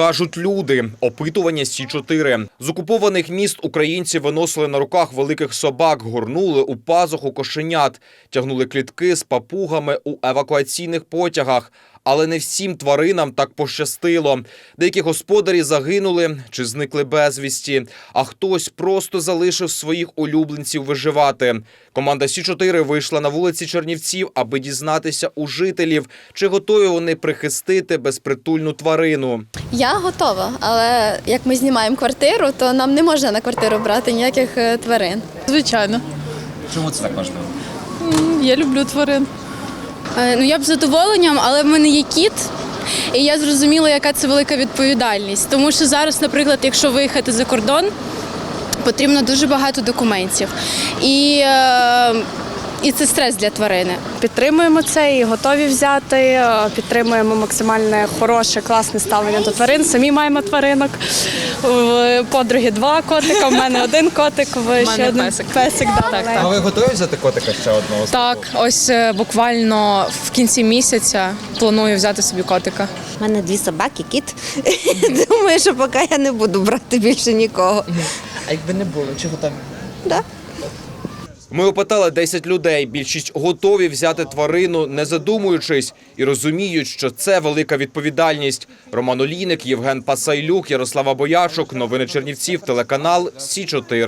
кажуть люди. Опитування Сі 4 з окупованих міст українці виносили на руках великих собак, горнули у пазуху кошенят, тягнули клітки з папугами у евакуаційних потягах. Але не всім тваринам так пощастило. Деякі господарі загинули чи зникли безвісті, а хтось просто залишив своїх улюбленців виживати. Команда Сі 4 вийшла на вулиці Чернівців, аби дізнатися у жителів, чи готові вони прихистити безпритульну тварину. Я готова, але як ми знімаємо квартиру, то нам не можна на квартиру брати ніяких е, тварин. Звичайно, Чому це так важливо? я люблю тварин. Е, Ну я б з задоволенням, але в мене є кіт. І я зрозуміла, яка це велика відповідальність. Тому що зараз, наприклад, якщо виїхати за кордон, потрібно дуже багато документів. І, е, і це стрес для тварини. Підтримуємо це і готові взяти. е, Підтримуємо максимальне хороше, класне ставлення до тварин. Самі маємо тваринок. В подруги два котика. У мене один котик. В ще один песик. песик. да, Так, маленький. А ви готові взяти котика ще одного? Так, ось е, буквально в кінці місяця планую взяти собі котика. У мене дві собаки, кіт. Думаю, що поки я не буду брати більше нікого. А якби не було, чи готові? Да. Ми опитали 10 людей. Більшість готові взяти тварину, не задумуючись, і розуміють, що це велика відповідальність. Роман Олійник, Євген Пасайлюк, Ярослава Боячук. Новини Чернівців, телеканал Сі 4